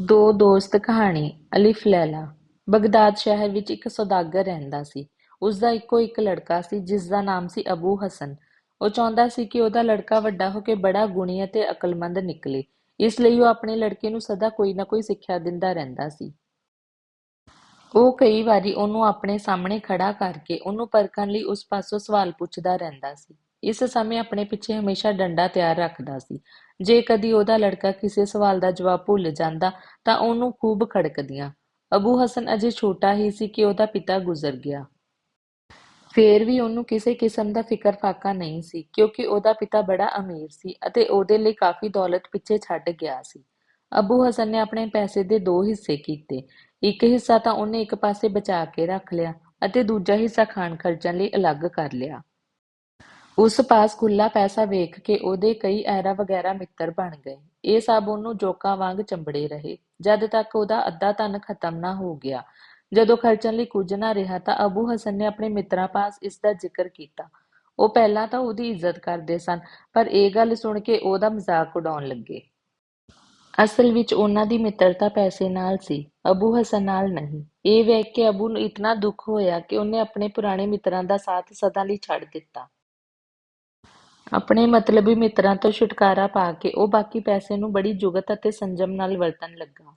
ਦੋ ਦੋਸਤ ਕਹਾਣੀ, ਅਲਿਫ ਲੈਲਾ। ਬਗਦਾਦ ਸ਼ਹਿਰ ਵਿੱਚ ਇੱਕ ਸੌਦਾਗਰ ਰਹਿੰਦਾ ਸੀ। ਉਸ ਦਾ ਇੱਕੋ ਇੱਕ ਲੜਕਾ ਸੀ ਜਿਸ ਦਾ ਨਾਮ ਸੀ ਅਬੂ ਹਸਨ। ਉਹ ਚਾਹੁੰਦਾ ਸੀ ਕਿ ਉਹਦਾ ਲੜਕਾ ਵੱਡਾ ਹੋ ਕੇ ਬੜਾ ਗੁਣੀ ਅਤੇ ਅਕਲਮੰਦ ਨਿਕਲੇ। ਇਸ ਲਈ ਉਹ ਆਪਣੇ ਲੜਕੇ ਨੂੰ ਸਦਾ ਕੋਈ ਨਾ ਕੋਈ ਸਿੱਖਿਆ ਦਿੰਦਾ ਰਹਿੰਦਾ ਸੀ। ਉਹ ਕਈ ਵਾਰੀ ਉਹਨੂੰ ਆਪਣੇ ਸਾਹਮਣੇ ਖੜਾ ਕਰਕੇ ਉਹਨੂੰ ਪਰਖਣ ਲਈ ਉਸ ਪਾਸੋਂ ਸਵਾਲ ਪੁੱਛਦਾ ਰਹਿੰਦਾ ਸੀ। ਇਸ ਸਮੇਂ ਆਪਣੇ ਪਿੱਛੇ ਹਮੇਸ਼ਾ ਡੰਡਾ ਤਿਆਰ ਰੱਖਦਾ ਸੀ। ਜੇ ਕਦੀ ਉਹਦਾ ਲੜਕਾ ਕਿਸੇ ਸਵਾਲ ਦਾ ਜਵਾਬ ਭੁੱਲ ਜਾਂਦਾ, ਤਾਂ ਉਹਨੂੰ ਖੂਬ ਖੜਕਦੀਆਂ। ਅਬੂ ਹਸਨ ਅਜੇ ਛੋਟਾ ਹੀ ਸੀ ਕਿ ਉਹਦਾ ਪਿਤਾ ਗੁਜ਼ਰ ਗਿਆ। ਫੇਰ ਵੀ ਉਹਨੂੰ ਕਿਸੇ ਕਿਸਮ ਦਾ ਫਿਕਰ ਫਾਕਾ ਨਹੀਂ ਸੀ, ਕਿਉਂਕਿ ਉਹਦਾ ਪਿਤਾ ਬੜਾ ਅਮੀਰ ਸੀ ਅਤੇ ਉਹਦੇ ਲਈ ਕਾਫੀ ਦੌਲਤ ਪਿੱਛੇ ਛੱਡ ਗਿਆ ਸੀ। ਅਬੂ ਹਸਨ ਨੇ ਆਪਣੇ ਪੈਸੇ ਦੇ ਦੋ ਹਿੱਸੇ ਕੀਤੇ। ਇੱਕ ਹਿੱਸਾ ਤਾਂ ਉਹਨੇ ਇੱਕ ਪਾਸੇ ਬਚਾ ਕੇ ਰੱਖ ਲਿਆ ਅਤੇ ਦੂਜਾ ਹਿੱਸਾ ਖਾਣ ਖਰਚਣ ਲਈ ਅਲੱਗ ਕਰ ਲਿਆ। ਉਸ ਪਾਸ ਖੁੱਲ੍ਹਾ ਪੈਸਾ ਵੇਖ ਕੇ ਉਹਦੇ ਕਈ ਐਰਾ ਵਗੈਰਾ ਮਿੱਤਰ ਬਣ ਗਏ। ਇਹ ਸਭ ਉਹਨੂੰ ਜੋਕਾਂ ਵਾਂਗ ਚੰਬੜੇ ਰਹੇ। ਜਦ ਤੱਕ ਉਹਦਾ ਅੱਧਾ ਧਨ ਖਤਮ ਨਾ ਹੋ ਗਿਆ, ਜਦੋਂ ਖਰਚਣ ਲਈ ਕੁਝ ਨਾ ਰਿਹਾ ਤਾਂ ਅਬੂ ਹਸਨ ਨੇ ਆਪਣੇ ਮਿੱਤਰਾਂ ਪਾਸ ਇਸ ਦਾ ਜ਼ਿਕਰ ਕੀਤਾ। ਉਹ ਪਹਿਲਾਂ ਤਾਂ ਉਹਦੀ ਇੱਜ਼ਤ ਕਰਦੇ ਸਨ, ਪਰ ਇਹ ਗੱਲ ਸੁਣ ਕੇ ਉਹਦਾ ਮਜ਼ਾਕ ਉਡਾਉਣ ਲੱਗੇ। ਅਸਲ ਵਿੱਚ ਉਹਨਾਂ ਦੀ ਮਿੱਤਰਤਾ ਪੈਸੇ ਨਾਲ ਸੀ, ਅਬੂ ਹਸਨ ਨਾਲ ਨਹੀਂ। ਇਹ ਵੇਖ ਕੇ ਅਬੂ ਨੂੰ ਇਤਨਾ ਦੁੱਖ ਹੋਇਆ ਕਿ ਉਹਨੇ ਆਪਣੇ ਪੁਰਾਣੇ ਮਿੱਤਰਾਂ ਦਾ ਸਾਥ ਸਦਾ ਲਈ ਛੱਡ ਦਿੱਤਾ। ਆਪਣੇ ਮਤਲਬੀ ਮਿੱਤਰਾਂ ਤੋਂ ਛੁਟਕਾਰਾ ਪਾ ਕੇ ਉਹ ਬਾਕੀ ਪੈਸੇ ਨੂੰ ਬੜੀ ਜੁਗਤ ਅਤੇ ਸੰਜਮ ਨਾਲ ਵਰਤਣ ਲੱਗਾ।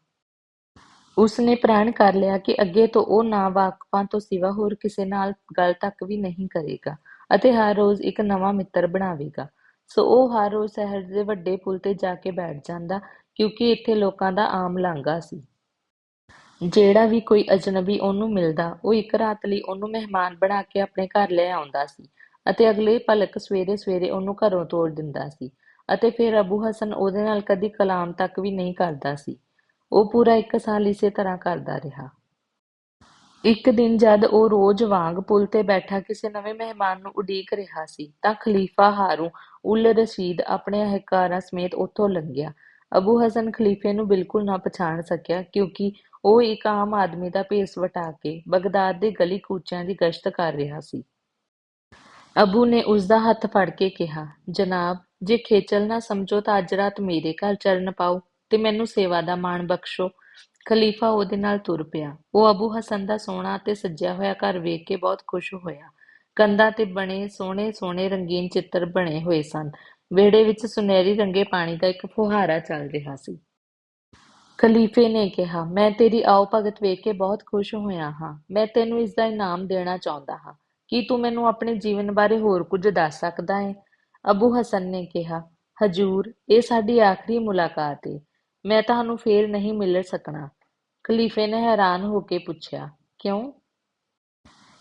ਉਸ ਨੇ ਪ੍ਰਣ ਕਰ ਲਿਆ ਕਿ ਅੱਗੇ ਤੋਂ ਉਹ ਨਾ ਵਾਕਫਾਂ ਤੋਂ ਸਿਵਾ ਹੋਰ ਕਿਸੇ ਨਾਲ ਗੱਲ ਤੱਕ ਵੀ ਨਹੀਂ ਕਰੇਗਾ ਅਤੇ ਹਰ ਰੋਜ਼ ਇੱਕ ਨਵਾਂ ਮਿੱਤਰ ਬਣਾਵੇਗਾ। ਸੋ ਉਹ ਹਰ ਰੋਜ਼ ਸ਼ਹਿਰ ਦੇ ਵੱਡੇ ਪੁਲ ਤੇ ਜਾ ਕੇ ਬੈਠ ਜਾਂਦਾ ਕਿਉਂਕਿ ਇੱਥੇ ਲੋਕਾਂ ਦਾ ਆਮ ਲਾਂਘਾ ਸੀ। ਜਿਹੜਾ ਵੀ ਕੋਈ ਅਜਨਬੀ ਉਹਨੂੰ ਮਿਲਦਾ, ਉਹ ਇੱਕ ਰਾਤ ਲਈ ਉਹਨੂੰ ਮਹਿਮਾਨ ਬਣਾ ਕੇ ਆਪਣੇ ਘਰ ਲੈ ਆਉਂਦਾ ਸੀ। ਅਤੇ ਅਗਲੇ ਪਲਕ ਸਵੇਰੇ ਸਵੇਰੇ ਉਹਨੂੰ ਘਰੋਂ ਤੋੜ ਦਿੰਦਾ ਸੀ ਅਤੇ ਫਿਰ ਅਬੂ ਹਸਨ ਉਹਦੇ ਨਾਲ ਕਦੀ ਕਲਾਮ ਤੱਕ ਵੀ ਨਹੀਂ ਕਰਦਾ ਸੀ। ਉਹ ਪੂਰਾ ਇੱਕ ਸਾਲ ਇਸੇ ਤਰ੍ਹਾਂ ਕਰਦਾ ਰਿਹਾ। ਇੱਕ ਦਿਨ ਜਦ ਉਹ ਰੋਜ਼ ਵਾਂਗ ਪੁਲ ਤੇ ਬੈਠਾ ਕਿਸੇ ਨਵੇਂ ਮਹਿਮਾਨ ਨੂੰ ਉਡੀਕ ਰਿਹਾ ਸੀ ਤਾਂ ਖਲੀਫਾ ਹਾਰੂ ਉਲ ਰਸ਼ੀਦ ਆਪਣੇ ਅਹਕਾਰਾਂ ਸਮੇਤ ਉੱਥੋਂ ਲੰਘਿਆ। ਅਬੂ ਹਸਨ ਖਲੀਫੇ ਨੂੰ ਬਿਲਕੁਲ ਨਾ ਪਛਾਣ ਸਕਿਆ ਕਿਉਂਕਿ ਉਹ ਇੱਕ ਆਮ ਆਦਮੀ ਦਾ ਭੇਸ ਵਟਾ ਕੇ ਬਗਦਾਦ ਦੇ ਗਲੀ ਕੂਚਿਆਂ ਦੀ ਗਸ਼ਤ ਕਰ ਰਿਹਾ ਸੀ। ਅਬੂ ਨੇ ਉਸਦਾ ਹੱਥ ਫੜ ਕੇ ਕਿਹਾ, ਜਨਾਬ, ਜੇ ਖੇਚਲ ਨਾ ਸਮਝੋ ਤਾਂ ਅੱਜ ਰਾਤ ਮੇਰੇ ਘਰ ਚਰਨ ਪਾਓ ਤੇ ਮੈਨੂੰ ਸੇਵਾ ਦਾ ਮਾਣ ਬਖਸ਼ੋ। ਖਲੀਫਾ ਉਹਦੇ ਨਾਲ ਤੁਰ ਪਿਆ। ਉਹ ਅਬੂ ਹਸਨ ਦਾ ਸੋਹਣਾ ਤੇ ਸੱਜਿਆ ਹੋਇਆ ਘਰ ਵੇਖ ਕੇ ਬਹੁਤ ਖੁਸ਼ ਹੋਇਆ। ਕੰਧਾਂ ਤੇ ਬਣੇ ਸੋਹਣੇ ਸੋਹਣੇ ਰੰਗੀਨ ਚਿੱਤਰ ਬਣੇ ਹੋਏ ਸਨ। ਵਿਹੜੇ ਵਿੱਚ ਸੁਨਹਿਰੀ ਰੰਗੇ ਪਾਣੀ ਦਾ ਇੱਕ ਫੁਹਾਰਾ ਚੱਲ ਰਿਹਾ ਸੀ। ਖਲੀਫੇ ਨੇ ਕਿਹਾ, ਮੈਂ ਤੇਰੀ ਆਓ ਭਗਤ ਵੇਖ ਕੇ ਬਹੁਤ ਖੁਸ਼ ਹੋਇਆ ਹਾਂ। ਮੈਂ ਤੈਨੂੰ ਇਸ ਦਾ ਇਨਾਮ ਦੇਣਾ ਚਾਹੁੰਦਾ ਹਾਂ। ਕੀ ਤੂੰ ਮੈਨੂੰ ਆਪਣੇ ਜੀਵਨ ਬਾਰੇ ਹੋਰ ਕੁਝ ਦੱਸ ਸਕਦਾ ਹੈ? ਅਬੂ ਹਸਨ ਨੇ ਕਿਹਾ, ਹਜੂਰ, ਇਹ ਸਾਡੀ ਆਖਰੀ ਮੁਲਾਕਾਤ ਹੈ ਮੈਂ ਤੁਹਾਨੂੰ ਫੇਰ ਨਹੀਂ ਮਿਲ ਸਕਣਾ। ਖਲੀਫੇ ਨੇ ਹੈਰਾਨ ਹੋ ਕੇ ਪੁੱਛਿਆ, ਕਿਉਂ?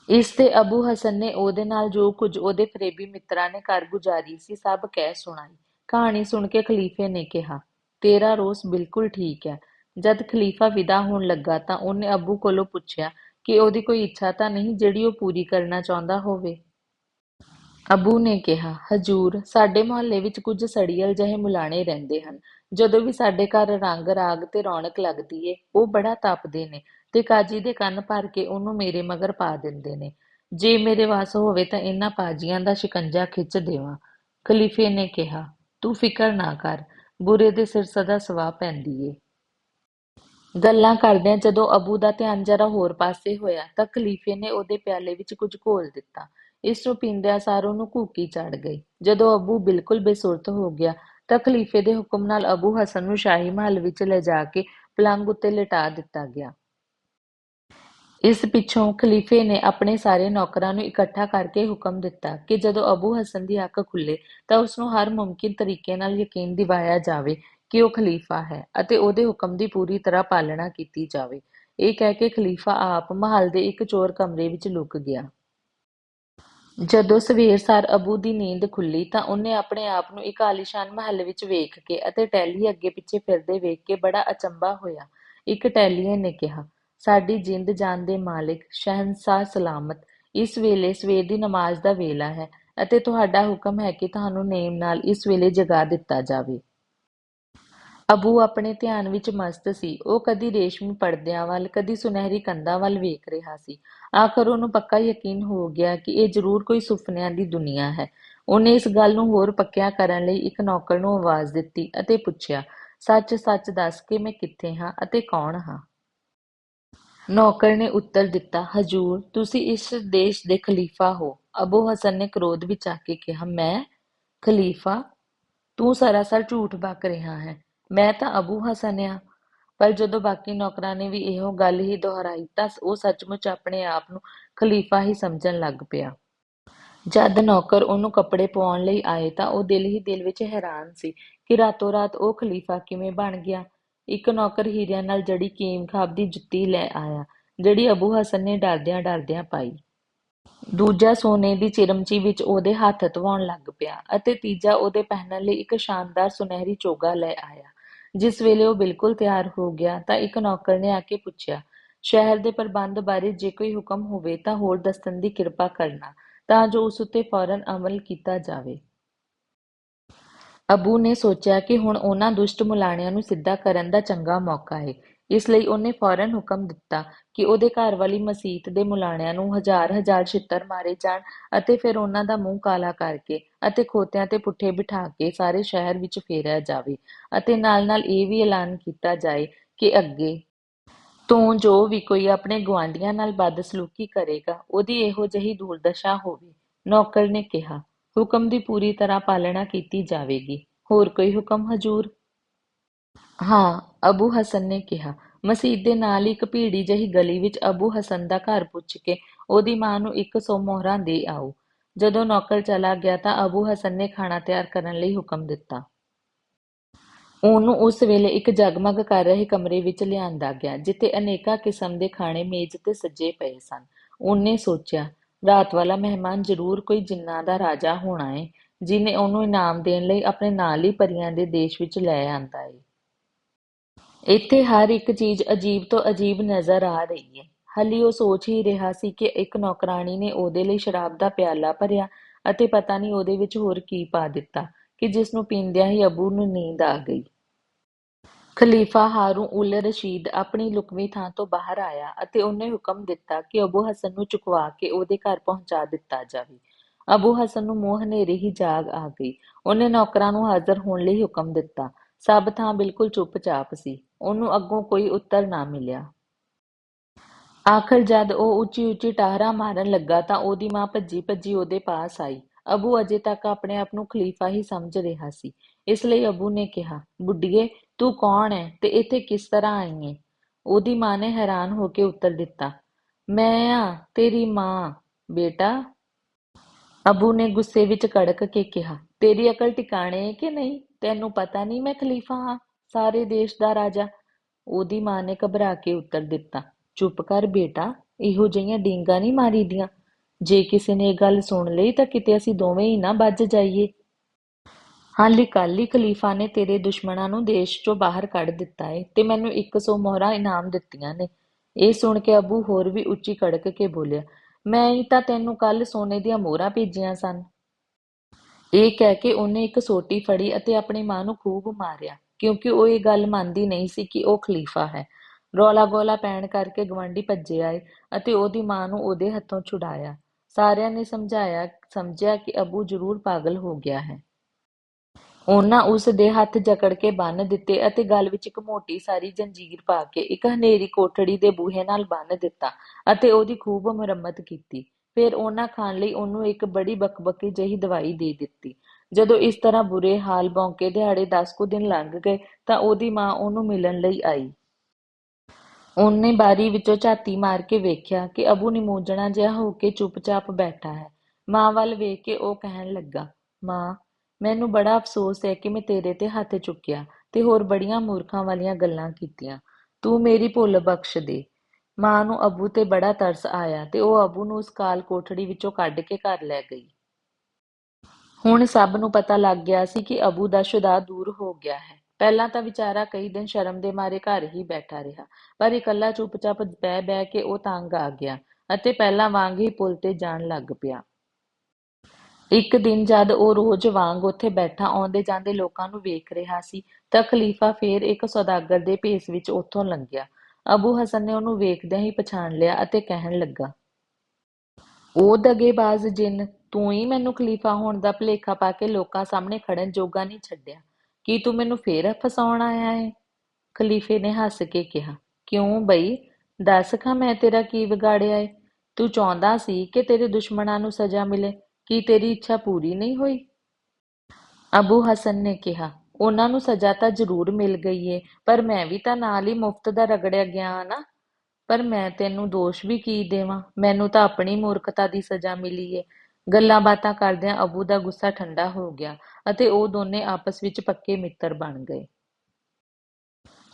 ਇਸ ਤੇ ਅਬੂ ਹਸਨ ਨੇ ਉਹਦੇ ਨਾਲ ਜੋ ਕੁਝ ਉਹਦੇ ਫਰੇਬੀ ਮਿੱਤਰਾਂ ਨੇ ਕਰ ਗੁਜ਼ਾਰੀ ਸੀ, ਸਭ ਕਹਿ ਸੁਣਾਈ। ਕਹਾਣੀ ਸੁਣ ਕੇ ਖਲੀਫੇ ਨੇ ਕਿਹਾ, ਤੇਰਾ ਰੋਸ ਬਿਲਕੁਲ ਠੀਕ ਹੈ। ਜਦ ਖਲੀਫਾ ਵਿਦਾ ਹੋਣ ਲੱਗਾ ਤਾਂ ਉਹਨੇ ਅਬੂ ਕੋਲੋਂ ਪੁੱਛਿਆ ਕਿ ਉਹਦੀ ਕੋਈ ਇੱਛਾ ਤਾਂ ਨਹੀਂ ਜਿਹੜੀ ਉਹ ਪੂਰੀ ਕਰਨਾ ਚਾਹੁੰਦਾ ਹੋਵੇ। ਅਬੂ ਨੇ ਕਿਹਾ, ਹਜੂਰ, ਸਾਡੇ ਮੁਹੱਲੇ ਵਿੱਚ ਕੁਝ ਸੜੀਅਲ ਜਿਹੇ ਮੁਲਾਣੇ ਰਹਿੰਦੇ ਹਨ। ਜਦੋਂ ਵੀ ਸਾਡੇ ਘਰ ਰੰਗ, ਰਾਗ ਤੇ ਰੌਣਕ ਲੱਗਦੀ ਏ, ਉਹ ਬੜਾ ਤਪਦੇ ਨੇ ਤੇ ਕਾਜੀ ਦੇ ਕੰਨ ਭਰ ਕੇ ਉਹਨੂੰ ਮੇਰੇ ਮਗਰ ਪਾ ਦਿੰਦੇ ਨੇ। ਜੇ ਮੇਰੇ ਵਾਸ ਹੋਵੇ ਤਾਂ ਇਹਨਾਂ ਪਾਜੀਆਂ ਦਾ ਸ਼ਿਕੰਜਾ ਖਿੱਚ ਦੇਵਾਂ। ਖਲੀਫੇ ਨੇ ਕਿਹਾ, ਤੂੰ ਫਿਕਰ ਨਾ ਕਰ, ਬੁਰੇ ਦੇ ਸਿਰ ਸਦਾ ਸਵਾ ਪੈਂਦੀ ਏ। ਗੱਲਾਂ ਕਰਦਿਆਂ ਜਦੋਂ ਅਬੂ ਦਾ ਧਿਆਨ ਜਰਾ ਹੋਰ ਪਾਸੇ ਹੋਇਆ ਤਾਂ ਖਲੀਫੇ ਨੇ ਉਹਦੇ ਪਿਆਲੇ ਵਿੱਚ ਕੁਝ ਘੋਲ ਦਿੱਤਾ। ਇਸ ਨੂੰ ਪੀਂਦਿਆਂ ਸਾਰ ਉਹਨੂੰ ਘੂਕੀ ਚੜ ਗਈ। ਜਦੋਂ ਅਬੂ ਬਿਲਕੁਲ ਬੇਸੁਰਤ ਹੋ ਗਿਆ ਤਾਂ ਖਲੀਫੇ ਦੇ ਹੁਕਮ ਨਾਲ ਅਬੂ ਹਸਨ ਨੂੰ ਸ਼ਾਹੀ ਮਹੱਲ ਵਿੱਚ ਲਿਜਾ ਕੇ ਪਲੰਗ ਉੱਤੇ ਲਟਾ ਦਿੱਤਾ ਗਿਆ। ਇਸ ਪਿੱਛੋਂ ਖਲੀਫੇ ਨੇ ਆਪਣੇ ਸਾਰੇ ਨੌਕਰਾਂ ਨੂੰ ਇਕੱਠਾ ਕਰਕੇ ਹੁਕਮ ਦਿੱਤਾ ਕਿ ਜਦੋਂ ਅਬੂ ਹਸਨ ਦੀ ਅੱਖ ਖੁੱਲੇ ਤਾਂ ਉਸ ਨੂੰ ਹਰ ਮੁਮਕਿਨ ਤਰੀਕੇ ਨਾਲ ਯਕੀਨ ਦਿਵਾਇਆ ਜਾਵੇ ਕਿ ਉਹ ਖਲੀਫਾ ਹੈ ਅਤੇ ਉਹਦੇ ਹੁਕਮ ਦੀ ਪੂਰੀ ਤਰ੍ਹਾਂ ਪਾਲਣਾ ਕੀਤੀ ਜਾਵੇ। ਇਹ ਕਹਿ ਕੇ ਖਲੀਫਾ ਆਪ ਮਹੱਲ ਦੇ ਇੱਕ ਚੋਰ ਕਮਰੇ ਵਿੱਚ ਲੁਕ ਗਿਆ। ਜਦੋਂ ਸਵੇਰ ਸਾਰ ਅਬੂ ਦੀ ਨੀਂਦ ਖੁੱਲੀ ਤਾਂ ਉਹਨੇ ਆਪਣੇ ਆਪ ਨੂੰ ਇੱਕ ਆਲੀਸ਼ਾਨ ਮਹੱਲ ਵਿੱਚ ਵੇਖ ਕੇ ਅਤੇ ਟੈਲੀ ਅੱਗੇ ਪਿੱਛੇ ਫਿਰਦੇ ਵੇਖ ਕੇ ਬੜਾ ਅਚੰਭਾ ਹੋਇਆ। ਇੱਕ ਟੈਲੀਏ ਨੇ ਕਿਹਾ, ਸਾਡੀ ਜਿੰਦ ਜਾਨ ਦੇ ਮਾਲਿਕ ਸ਼ਹਿਨशाह ਸਲਾਮਤ, ਇਸ ਵੇਲੇ ਸਵੇਰ ਦੀ ਨਮਾਜ਼ ਦਾ ਵੇਲਾ ਹੈ ਅਤੇ ਤੁਹਾਡਾ ਹੁਕਮ ਹੈ ਕਿ ਤੁਹਾਨੂੰ ਨੇਮ ਨਾਲ ਇਸ ਵੇਲੇ ਜਗਾ ਦਿੱਤਾ ਜਾਵੇ। ਅਬੂ ਆਪਣੇ ਧਿਆਨ ਵਿੱਚ ਮਸਤ ਸੀ ਉਹ ਕਦੀ ਰੇਸ਼ਮੀ ਪਰਦਿਆਂ ਵੱਲ ਕਦੀ ਸੁਨਹਿਰੀ ਕੰਧਾਂ ਵੱਲ ਵੇਖ ਰਿਹਾ ਸੀ ਆਖਰ ਉਹਨੂੰ ਪੱਕਾ ਯਕੀਨ ਹੋ ਗਿਆ ਕਿ ਇਹ ਜ਼ਰੂਰ ਕੋਈ ਸੁਪਨਿਆਂ ਦੀ ਦੁਨੀਆ ਹੈ ਉਹਨੇ ਇਸ ਗੱਲ ਨੂੰ ਹੋਰ ਪੱਕਿਆ ਕਰਨ ਲਈ ਇੱਕ ਨੌਕਰ ਨੂੰ ਆਵਾਜ਼ ਦਿੱਤੀ ਅਤੇ ਪੁੱਛਿਆ ਸੱਚ-ਸੱਚ ਦੱਸ ਕਿ ਮੈਂ ਕਿੱਥੇ ਹਾਂ ਅਤੇ ਕੌਣ ਹਾਂ। ਨੌਕਰ ਨੇ ਉੱਤਰ ਦਿੱਤਾ, ਹਜ਼ੂਰ, ਤੁਸੀਂ ਇਸ ਦੇਸ਼ ਦੇ ਖ਼ਲੀਫ਼ਾ ਹੋ। ਅਬੂ ਹਸਨ ਨੇ ਕ੍ਰੋਧ ਵਿੱਚ ਆ ਕੇ ਕਿਹਾ, ਮੈਂ? ਖ਼ਲੀਫ਼ਾ? ਤੂੰ ਸਰਾਸਰ ਝੂਠ ਬਕ ਰਿਹਾ ਹੈ ਮੈਂ ਤਾਂ ਅਬੂ ਹਸਨ ਆਂ। ਪਰ ਜਦੋਂ ਬਾਕੀ ਨੌਕਰਾਂ ਨੇ ਵੀ ਇਹੋ ਗੱਲ ਹੀ ਦੁਹਰਾਈ ਤਾਂ ਉਹ ਸੱਚਮੁੱਚ ਆਪਣੇ ਆਪ ਨੂੰ ਖ਼ਲੀਫ਼ਾ ਹੀ ਸਮਝਣ ਲੱਗ ਪਿਆ। ਜਦ ਨੌਕਰ ਉਹਨੂੰ ਕੱਪੜੇ ਪਵਾਉਣ ਲਈ ਆਏ ਤਾਂ ਉਹ ਦਿਲ ਹੀ ਦਿਲ ਵਿੱਚ ਹੈਰਾਨ ਸੀ ਕਿ ਰਾਤੋਂ ਰਾਤ ਉਹ ਖ਼ਲੀਫ਼ਾ ਕਿਵੇਂ ਬਣ ਗਿਆ। ਇੱਕ ਨੌਕਰ ਹੀਰਿਆਂ ਨਾਲ ਜੜੀ ਕੀਮ ਖਾਬ ਦੀ ਜੁੱਤੀ ਲੈ ਆਇਆ, ਜਿਹੜੀ ਅਬੂ ਹਸਨ ਨੇ ਡਰਦਿਆਂ-ਡਰਦਿਆਂ ਪਾਈ। ਦੂਜਾ ਸੋਨੇ ਦੀ ਚਿਰਮਚੀ ਵਿੱਚ ਉਹਦੇ ਹੱਥ ਧਵਾਉਣ ਲੱਗ ਪਿਆ ਅਤੇ ਤੀਜਾ ਉਹਦੇ ਪਹਿਨਣ ਲਈ ਇੱਕ ਸ਼ਾਨਦਾਰ ਸੁਨਹਿਰੀ ਚੋਗਾ ਲੈ ਆਇਆ। ਜਿਸ ਵੇਲੇ ਉਹ ਬਿਲਕੁਲ ਤਿਆਰ ਹੋ ਗਿਆ ਤਾਂ ਇੱਕ ਨੌਕਰ ਨੇ ਆ ਕੇ ਪੁੱਛਿਆ, ਸ਼ਹਿਰ ਦੇ ਪ੍ਰਬੰਧ ਬਾਰੇ ਜੇ ਕੋਈ ਹੁਕਮ ਹੋਵੇ ਤਾਂ ਹੋਰ ਦੱਸਣ ਦੀ ਕਿਰਪਾ ਕਰਨਾ, ਤਾਂ ਜੋ ਉਸ ਉੱਤੇ ਫ਼ੌਰਨ ਅਮਲ ਕੀਤਾ ਜਾਵੇ। ਅਬੂ ਨੇ ਸੋਚਿਆ ਕਿ ਹੁਣ ਉਹਨਾਂ ਦੁਸ਼ਟ ਮੁਲਾਣਿਆਂ ਨੂੰ ਸਿੱਧਾ ਕਰਨ ਦਾ ਚੰਗਾ ਮੌਕਾ ਹੈ ਇਸ ਲਈ ਉਹਨੇ ਫ਼ੌਰਨ ਹੁਕਮ ਦਿੱਤਾ ਕਿ ਉਹਦੇ ਘਰ ਵਾਲੀ ਮਸੀਤ ਦੇ ਮੁਲਾਣਿਆਂ ਨੂੰ ਹਜ਼ਾਰ-ਹਜ਼ਾਰ ਛਿੱਤਰ ਮਾਰੇ ਜਾਣ ਅਤੇ ਫਿਰ ਉਹਨਾਂ ਦਾ ਮੂੰਹ ਕਾਲਾ ਕਰਕੇ ਅਤੇ ਖੋਤਿਆਂ ਤੇ ਪੁੱਠੇ ਬਿਠਾ ਕੇ ਸਾਰੇ ਸ਼ਹਿਰ ਵਿੱਚ ਫੇਰਿਆ ਜਾਵੇ ਅਤੇ ਨਾਲ-ਨਾਲ ਇਹ ਵੀ ਐਲਾਨ ਕੀਤਾ ਜਾਏ ਕਿ ਅੱਗੇ ਤੋਂ ਜੋ ਵੀ ਕੋਈ ਆਪਣੇ ਗੁਆਂਢੀਆਂ ਨਾਲ ਬਦਸਲੂਕੀ ਕਰੇਗਾ, ਉਹਦੀ ਇਹੋ ਜਿਹੀ ਦੁਰਦਸ਼ਾ ਹੋਵੇ। ਨੌਕਰ ਨੇ ਕਿਹਾ, ਹੁਕਮ ਦੀ ਪੂਰੀ ਤਰ੍ਹਾਂ ਪਾਲਣਾ ਕੀਤੀ ਜਾਵੇਗੀ। ਹੋਰ ਕੋਈ ਹੁਕਮ ਹਜ਼ੂਰ? ਹਾਂ, ਅਬੂ ਹਸਨ ਨੇ ਕਿਹਾ। ਮਸੀਤ ਦੇ ਨਾਲ ਹੀ ਇੱਕ ਭੀੜੀ ਜਿਹੀ ਗਲੀ ਵਿੱਚ ਅਬੂ ਹਸਨ ਦਾ ਘਰ ਪੁੱਛ ਕੇ ਉਹਦੀ ਮਾਂ ਨੂੰ ਇੱਕ ਸੌ ਮੁਹਰਾਂ ਦੇ ਆਓ। ਜਦੋਂ ਨੌਕਰ ਚਲਾ ਗਿਆ ਤਾਂ ਅਬੂ ਹਸਨ ਨੇ ਖਾਣਾ ਤਿਆਰ ਕਰਨ ਲਈ ਹੁਕਮ ਦਿੱਤਾ। ਉਹਨੂੰ ਉਸ ਵੇਲੇ ਇੱਕ ਜਗਮਗ ਕਰ ਰਹੇ ਕਮਰੇ ਵਿੱਚ ਲਿਆਂਦਾ ਗਿਆ, ਜਿੱਥੇ ਅਨੇਕਾਂ ਕਿਸਮ ਦੇ ਖਾਣੇ ਮੇਜ਼ ਤੇ ਸੱਜੇ ਪਏ ਸਨ। ਉਹਨੇ ਸੋਚਿਆ, ਰਾਤ ਵਾਲਾ ਮਹਿਮਾਨ ਜ਼ਰੂਰ ਕੋਈ ਜਿੰਨਾਂ ਦਾ ਰਾਜਾ ਹੋਣਾ ਏ, ਜਿਹਨੇ ਉਹਨੂੰ ਇਨਾਮ ਦੇਣ ਲਈ ਆਪਣੇ ਨਾਲ ਹੀ ਪਰੀਆਂ ਦੇ ਦੇਸ਼ ਵਿੱਚ ਲੈ ਆਂਦਾ ਏ। ਇੱਥੇ ਹਰ ਇੱਕ ਚੀਜ਼ ਅਜੀਬ ਤੋਂ ਅਜੀਬ ਨਜ਼ਰ ਆ ਰਹੀ ਹੈ ਹਾਲੀ ਉਹ ਸੋਚ ਹੀ ਰਿਹਾ ਸੀ ਕਿ ਇੱਕ ਨੌਕਰਾਣੀ ਨੇ ਉਹਦੇ ਲਈ ਸ਼ਰਾਬ ਦਾ ਪਿਆਲਾ ਭਰਿਆ ਅਤੇ ਪਤਾ ਨਹੀਂ ਉਹਦੇ ਵਿੱਚ ਹੋਰ ਕੀ ਪਾ ਦਿੱਤਾ ਕਿ ਜਿਸ ਨੂੰ ਪੀਂਦਿਆਂ ਹੀ ਅਬੂ ਨੂੰ ਨੀਂਦ ਆ ਗਈ। ਖ਼ਲੀਫ਼ਾ ਹਾਰੂ ਉਲ ਰਸ਼ੀਦ ਆਪਣੀ ਲੁਕਵੀਂ ਥਾਂ ਤੋਂ ਬਾਹਰ ਆਇਆ ਅਤੇ ਉਹਨੇ ਹੁਕਮ ਦਿੱਤਾ ਕਿ ਅਬੂ ਹਸਨ ਨੂੰ ਚੁਕਵਾ ਕੇ ਉਹਦੇ ਘਰ ਪਹੁੰਚਾ ਦਿੱਤਾ ਜਾਵੇ। ਅਬੂ ਹਸਨ ਨੂੰ ਮੂੰਹ ਹਨੇਰੇ ਹੀ ਜਾਗ ਆ ਗਈ। ਉਹਨੇ ਨੌਕਰਾਂ ਨੂੰ ਹਾਜ਼ਰ ਹੋਣ ਲਈ ਹੁਕਮ ਦਿੱਤਾ। ਸਭ ਥਾਂ ਬਿਲਕੁਲ ਚੁੱਪ-ਚਾਪ ਸੀ। ਉਹਨੂੰ ਅੱਗੋਂ ਕੋਈ ਉੱਤਰ ਨਾ ਮਿਲਿਆ। ਆਖ਼ਰ ਜਦ ਉਹ ਉੱਚੀ-ਉੱਚੀ ਟਾਹਰਾਂ ਮਾਰਨ ਲੱਗਾ ਤਾਂ ਉਹਦੀ ਮਾਂ ਭੱਜੀ-ਭੱਜੀ ਉਹਦੇ ਪਾਸ ਆਈ। ਅਬੂ ਅਜੇ ਤੱਕ ਆਪਣੇ ਆਪ ਨੂੰ ਖ਼ਲੀਫ਼ਾ ਹੀ ਸਮਝ ਰਿਹਾ ਸੀ। ਇਸ ਲਈ ਅਬੂ ਨੇ ਕਿਹਾ, ਬੁੱਢੀਏ, ਤੂੰ ਕੌਣ ਹੈ ਤੇ ਇੱਥੇ ਕਿਸ ਤਰ੍ਹਾਂ ਆਈ ਏਂ? ਉਹਦੀ ਮਾਂ ਨੇ ਹੈਰਾਨ ਹੋ ਕੇ ਉੱਤਰ ਦਿੱਤਾ, ਮੈਂ ਆ ਤੇਰੀ ਮਾਂ, ਬੇਟਾ। ਅਬੂ ਨੇ ਗੁੱਸੇ ਵਿੱਚ ਕੜਕ ਕੇ ਕਿਹਾ, ਤੇਰੀ ਅਕਲ ਟਿਕਾਣੇ ਏ ਕਿ ਨਹੀਂ? ਤੈਨੂੰ ਪਤਾ ਨਹੀਂ ਮੈਂ ਖ਼ਲੀਫ਼ਾ ਹਾਂ, ਸਾਰੇ ਦੇਸ਼ ਦਾ ਰਾਜਾ। ਉਹਦੀ ਮਾਂ ਨੇ ਘਬਰਾ ਕੇ ਉੱਤਰ ਦਿੱਤਾ, ਚੁੱਪ ਕਰ ਬੇਟਾ, ਇਹੋ ਜਿਹੀਆਂ ਡੀਂਗਾਂ ਨਹੀਂ ਮਾਰੀਦੀਆਂ। ਜੇ ਕਿਸੇ ਨੇ ਇਹ ਗੱਲ ਸੁਣ ਲਈ ਤਾਂ ਕਿਤੇ ਅਸੀਂ ਦੋਵੇਂ ਹੀ ਨਾ ਬੱਝ ਜਾਈਏ। ਹਾਲੀ ਕੱਲ੍ਹ ਹੀ ਖ਼ਲੀਫ਼ਾ ਨੇ ਤੇਰੇ ਦੁਸ਼ਮਣਾਂ ਨੂੰ ਦੇਸ਼ ਚੋਂ ਬਾਹਰ ਕੱਢ ਦਿੱਤਾ ਏ ਤੇ ਮੈਨੂੰ ਇੱਕ ਸੌ ਮੁਹਰਾਂ ਇਨਾਮ ਦਿੱਤੀਆਂ ਨੇ। ਇਹ ਸੁਣ ਕੇ ਅਬੂ ਹੋਰ ਵੀ ਉੱਚੀ ਕੜਕ ਕੇ ਬੋਲਿਆ, ਮੈਂ ਹੀ ਤਾਂ ਤੈਨੂੰ ਕੱਲ੍ਹ ਸੋਨੇ ਦੀਆਂ ਮੋਹਰਾਂ ਭੇਜੀਆਂ ਸਨ। ਇਹ ਕਹਿ ਕੇ ਉਹਨੇ ਇੱਕ ਸੋਟੀ ਫੜੀ ਅਤੇ ਆਪਣੀ ਮਾਂ ਨੂੰ ਖੂਬ ਮਾਰਿਆ, ਕਿਉਂਕਿ ਉਹ ਇਹ ਗੱਲ ਮੰਨਦੀ ਨਹੀਂ ਸੀ ਕਿ ਉਹ ਖ਼ਲੀਫ਼ਾ ਹੈ। ਰੌਲਾ ਗੋਲਾ ਪੈਣ ਕਰਕੇ ਗੁਆਂਢੀ ਭੱਜੇ ਆਏ ਅਤੇ ਉਹਦੀ ਮਾਂ ਨੂੰ ਉਹਦੇ ਹੱਥੋਂ ਛੁਡਾਇਆ। ਸਾਰਿਆਂ ਨੇ ਸਮਝਾਇਆ ਸਮਝਿਆ ਕਿ ਅਬੂ ਜ਼ਰੂਰ ਪਾਗਲ ਹੋ ਗਿਆ ਹੈ। ਉਹਨਾਂ ਉਸ ਦੇ ਹੱਥ ਜਕੜ ਕੇ ਬੰਨ੍ਹ ਦਿੱਤੇ ਅਤੇ ਗਲ ਵਿੱਚ ਇੱਕ ਮੋਟੀ ਸਾਰੀ ਜੰਜੀਰ ਪਾ ਕੇ ਇੱਕ ਹਨੇਰੀ ਕੋਠੜੀ ਦੇ ਬੂਹੇ ਨਾਲ ਬੰਨ੍ਹ ਦਿੱਤਾ ਅਤੇ ਉਹਦੀ ਖੂਬ ਮੁਰੰਮਤ ਕੀਤੀ। ਫਿਰ ਉਹਨਾਂ ਖਾਣ ਲਈ ਉਹਨੂੰ ਇੱਕ ਬੜੀ ਬਕਬਕੀ ਜਿਹੀ ਦਵਾਈ ਦੇ ਦਿੱਤੀ। ਜਦੋਂ ਇਸ ਤਰ੍ਹਾਂ ਬੁਰੇ ਹਾਲ ਬੌਂਕੇ ਦਿਹਾੜੇ ਦਸ ਕੁ ਦਿਨ ਲੰਘ ਗਏ ਤਾਂ ਉਹਦੀ ਮਾਂ ਉਹਨੂੰ ਮਿਲਣ ਲਈ ਆਈ। ਉਹਨੇ ਬਾਰੀ ਵਿੱਚੋਂ ਝਾਤੀ ਮਾਰ ਕੇ ਵੇਖਿਆ ਕਿ ਅਬੂ ਨਿਮੋਜਣਾ ਜਿਹਾ ਹੋ ਕੇ ਚੁੱਪ-ਚਾਪ ਬੈਠਾ ਹੈ। ਮਾਂ ਵੱਲ ਵੇਖ ਕੇ ਉਹ ਕਹਿਣ ਲੱਗਾ, ਮਾਂ, ਮੈਨੂੰ ਬੜਾ ਅਫ਼ਸੋਸ ਹੈ ਕਿ ਮੈਂ ਤੇਰੇ ਤੇ ਹੱਥ ਚੁੱਕਿਆ ਤੇ ਹੋਰ ਬੜੀਆਂ ਮੂਰਖਾਂ ਵਾਲੀਆਂ ਗੱਲਾਂ ਕੀਤੀਆਂ। ਤੂੰ ਮੇਰੀ ਭੁੱਲ ਬਖ਼ਸ਼ ਦੇ। ਮਾਂ ਨੂੰ ਅਬੂ ਤੇ ਬੜਾ ਤਰਸ ਆਇਆ ਤੇ ਉਹ ਅਬੂ ਨੂੰ ਉਸ ਕਾਲ ਕੋਠੜੀ ਵਿੱਚੋਂ ਕੱਢ ਕੇ ਘਰ ਲੈ ਗਈ। ਹੁਣ ਸਭ ਨੂੰ ਪਤਾ ਲੱਗ ਗਿਆ ਸੀ ਕਿ ਅਬੂ ਦਾ ਸ਼ੁਦਾ ਦੂਰ ਹੋ ਗਿਆ ਹੈ। ਪਹਿਲਾਂ ਤਾਂ ਵਿਚਾਰਾ ਕਈ ਦਿਨ ਸ਼ਰਮ ਦੇ ਮਾਰੇ ਘਰ ਹੀ ਬੈਠਾ ਰਿਹਾ, ਪਰ ਇਕੱਲਾ ਚੁੱਪ-ਚਾਪ ਬਹਿ-ਬਹਿ ਕੇ ਉਹ ਤੰਗ ਆ ਗਿਆ ਅਤੇ ਪਹਿਲਾਂ ਵਾਂਗ ਹੀ ਪੁਲ ਤੇ ਜਾਣ ਲੱਗ ਪਿਆ। ਇੱਕ ਦਿਨ ਜਦ ਉਹ ਰੋਜ਼ ਵਾਂਗ ਉੱਥੇ ਬੈਠਾ ਆਉਂਦੇ-ਜਾਂਦੇ ਲੋਕਾਂ ਨੂੰ ਵੇਖ ਰਿਹਾ ਸੀ ਤਾਂ ਖ਼ਲੀਫ਼ਾ ਫੇਰ ਇੱਕ ਸੌਦਾਗਰ ਦੇ ਭੇਸ ਵਿੱਚ ਉੱਥੋਂ ਲੰਘਿਆ। ਅਬੂ ਹਸਨ ਨੇ ਉਹਨੂੰ ਵੇਖਦਿਆਂ ਹੀ ਪਛਾਣ ਲਿਆ ਅਤੇ ਕਹਿਣ ਲੱਗਾ, ਉਹ ਦਗੇਬਾਜ਼ ਜਿੰਨ, ਤੂੰ ਈ ਮੈਨੂੰ ਖ਼ਲੀਫ਼ਾ ਹੋਣ ਦਾ ਭੁਲੇਖਾ ਪਾ ਕੇ ਲੋਕਾਂ ਸਾਹਮਣੇ ਖੜਨ ਜੋਗਾ ਨਹੀਂ ਛੱਡਿਆ। ਕੀ ਤੂੰ ਮੈਨੂੰ ਫੇਰ ਫਸਾਉਣ ਆਇਆ ਏ? ਖਲੀਫੇ ਨੇ ਹੱਸ ਕੇ ਕਿਹਾ ਕਿਉਂ ਬਈ? ਦੱਸ ਖਾਂ ਮੈਂ ਤੇਰਾ ਕੀ ਵਿਗਾੜਿਆ ਏ? ਤੂੰ ਚਾਹੁੰਦਾ ਸੀ ਕਿ ਤੇਰੇ ਦੁਸ਼ਮਣਾਂ ਨੂੰ ਸਜ਼ਾ ਮਿਲੇ। ਕੀ ਤੇਰੀ ਇੱਛਾ ਪੂਰੀ ਨਹੀਂ ਹੋਈ? ਅਬੂ ਹਸਨ ਨੇ ਕਿਹਾ ਉਹਨਾਂ ਨੂੰ ਸਜ਼ਾ ਤਾਂ ਜ਼ਰੂਰ ਮਿਲ ਗਈ ਏ। ਪਰ ਮੈਂ ਵੀ ਤਾਂ ਨਾਲ ਹੀ ਮੁਫਤ ਦਾ ਰਗੜਿਆ ਗਿਆ ਹਾਂ ਨਾ। ਪਰ ਮੈਂ ਤੈਨੂੰ ਦੋਸ਼ ਵੀ ਕੀ ਦੇਵਾਂ? ਮੈਨੂੰ ਤਾਂ ਆਪਣੀ ਮੂਰਖਤਾ ਦੀ ਸਜ਼ਾ ਮਿਲੀ ਏ। ਗੱਲਾਂ ਬਾਤਾਂ ਕਰਦਿਆਂ ਅਬੂ ਦਾ ਗੁੱਸਾ ਠੰਡਾ ਹੋ ਗਿਆ ਅਤੇ ਉਹ ਦੋਨੇ ਆਪਸ ਵਿੱਚ ਪੱਕੇ ਮਿੱਤਰ ਬਣ ਗਏ।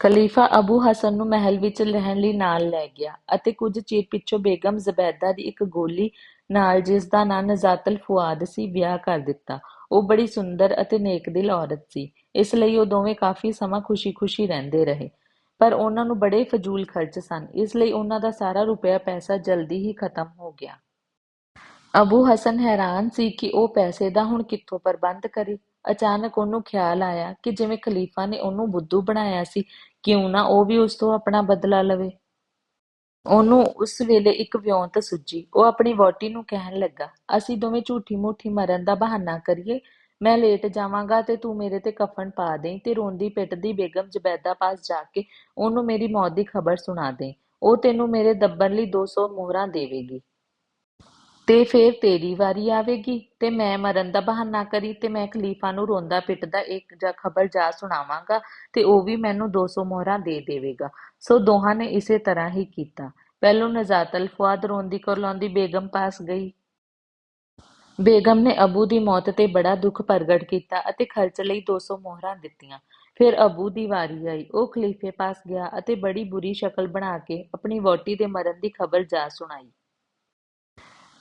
ਖਲੀਫਾ ਅਬੂ ਹਸਨ ਨੂੰ ਮਹਿਲ ਵਿੱਚ ਰਹਿਣ ਲਈ ਨਾਲ ਲੈ ਗਿਆ ਅਤੇ ਕੁਝ ਚਿਰ ਪਿੱਛੋਂ ਬੇਗਮ ਜ਼ਬੈਦਾ ਦੀ ਇੱਕ ਗੋਲੀ ਨਾਲ ਜਿਸ ਦਾ ਨਾਂ ਨਜ਼ਾਤਲ ਫੁਆਦ ਸੀ ਵਿਆਹ ਕਰ ਦਿੱਤਾ। ਉਹ ਬੜੀ ਸੁੰਦਰ ਅਤੇ ਨੇਕਦਿਲ ਔਰਤ ਸੀ। ਇਸ ਲਈ ਉਹ ਦੋਵੇਂ ਕਾਫੀ ਸਮਾਂ ਖੁਸ਼ੀ-ਖੁਸ਼ੀ ਰਹਿੰਦੇ ਰਹੇ। ਪਰ ਉਹਨਾਂ ਨੂੰ ਬੜੇ ਫਜ਼ੂਲ ਖਰਚ ਸਨ। ਇਸ ਲਈ ਉਹਨਾਂ ਦਾ ਸਾਰਾ ਰੁਪਇਆ ਪੈਸਾ ਜਲਦੀ ਹੀ ਖਤਮ ਹੋ ਗਿਆ। ਅਬੂ ਹਸਨ ਹੈਰਾਨ ਸੀ ਕਿ ਉਹ ਪੈਸੇ ਦਾ ਹੁਣ ਕਿੱਥੋਂ ਪ੍ਰਬੰਧ ਕਰੇ। ਅਚਾਨਕ ਉਹਨੂੰ ਖਿਆਲ ਆਇਆ ਕਿ ਜਿਵੇਂ ਖਲੀਫਾ ਨੇ ਉਹਨੂੰ ਬੁੱਧੂ ਬਣਾਇਆ ਸੀ, ਕਿਉਂ ਨਾ ਉਹ ਵੀ ਉਸ ਤੋਂ ਆਪਣਾ ਬਦਲਾ ਲਵੇ। ਉਹਨੂੰ ਉਸ ਵੇਲੇ ਇੱਕ ਵਿਉਂਤ ਸੁੱਜੀ। ਉਹ ਆਪਣੀ ਵਹੁਟੀ ਨੂੰ ਕਹਿਣ ਲੱਗਾ, ਅਸੀਂ ਦੋਵੇਂ ਝੂਠੀ ਮੂਠੀ ਮਰਨ ਦਾ ਬਹਾਨਾ ਕਰੀਏ। ਮੈਂ ਲੇਟ ਜਾਵਾਂਗਾ ਤੇ ਤੂੰ ਮੇਰੇ ਤੇ ਕਫਨ ਪਾ ਦੇਈਂ ਤੇ ਰੋਂਦੀ ਪਿੱਟਦੀ ਬੇਗਮ ਜ਼ਬੈਦਾ ਪਾਸ ਜਾ ਕੇ ਉਹਨੂੰ ਮੇਰੀ ਮੌਤ ਦੀ ਖਬਰ ਸੁਣਾ ਦੇਈਂ। ਉਹ ਤੈਨੂੰ ਮੇਰੇ ਦੱਬਣ ਲਈ 200 ਮੋਹਰਾਂ ਦੇਵੇਗੀ। ਤੇ ਫੇਰ ਤੇਰੀ ਵਾਰੀ ਆਵੇਗੀ ਤੇ ਮੈਂ ਮਰਨ ਦਾ ਬਹਾਨਾ ਕਰੀ ਤੇ ਮੈਂ ਖਲੀਫਾ ਨੂੰ ਰੋਂਦਾ ਪਿੱਟਦਾ ਇੱਕ ਜਾਂ ਖਬਰ ਜਾ ਸੁਣਾਵਾਂਗਾ ਤੇ ਉਹ ਵੀ ਮੈਨੂੰ 200 ਮੋਹਰਾਂ ਦੇ ਦੇਵੇਗਾ। ਸੋ ਦੋਹਾਂ ਨੇ ਇਸੇ ਤਰ੍ਹਾਂ ਹੀ ਕੀਤਾ। ਪਹਿਲੋਂ ਨਜ਼ਾਤ ਅਲ-ਫੁਆਦ ਰੋਂਦੀ ਕੁਰਲਾਉਂਦੀ ਬੇਗਮ ਪਾਸ ਗਈ। ਬੇਗਮ ਨੇ ਅਬੂ ਦੀ ਮੌਤ ਤੇ ਬੜਾ ਦੁੱਖ ਪ੍ਰਗਟ ਕੀਤਾ ਅਤੇ ਖਰਚ ਲਈ 200 ਮੋਹਰਾਂ ਦਿੱਤੀਆਂ। ਫਿਰ ਅਬੂ ਦੀ ਵਾਰੀ ਆਈ। ਉਹ ਖਲੀਫੇ ਪਾਸ ਗਿਆ ਅਤੇ ਬੜੀ ਬੁਰੀ ਸ਼ਕਲ ਬਣਾ ਕੇ ਆਪਣੀ ਵਹੁਟੀ ਦੇ ਮਰਨ ਦੀ ਖਬਰ ਜਾ ਸੁਣਾਈ।